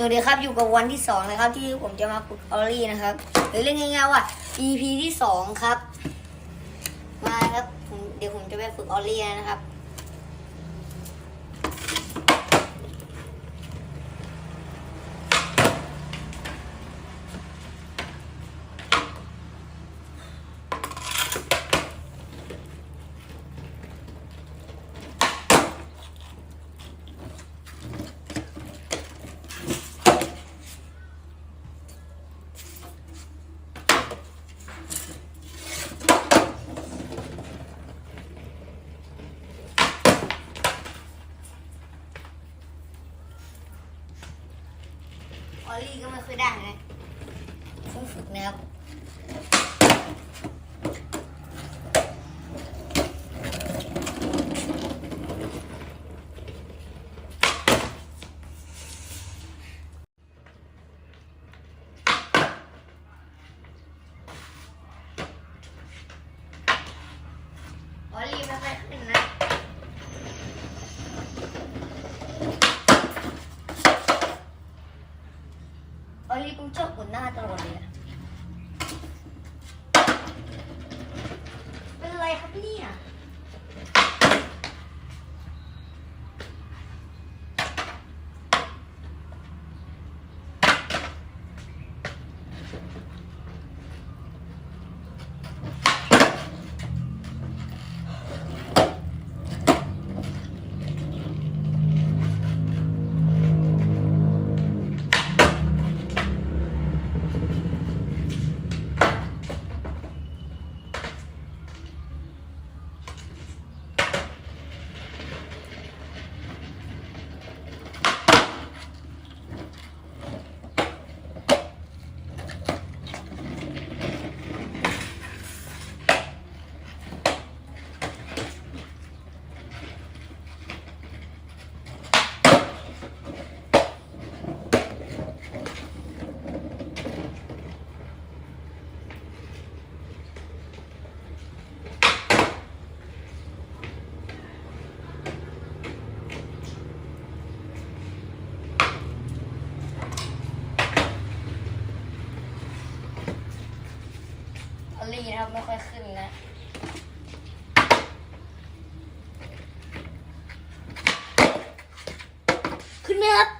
สวัสดีครับอยู่กับวันที่สองนะครับ ที่ผมจะมาฝึกออลลี่นะครับหรือเรียกง่ายๆว่า EP ที่สองครับ มาครับเดี๋ยวผมจะไปฝึกออลลี่นะครับ ออลลี่ก็ไม่ค่อยได้นะเพิ่งฝึกนะครับ ออลลี่ไม่ค่อยขึ้นนะ ออลลี่ปุ๊บชอบกดหน้าตลอดเลยอะ เป็ อลี่นะครับไม่ค่อยขึ้นนะขึ้นไหมครับ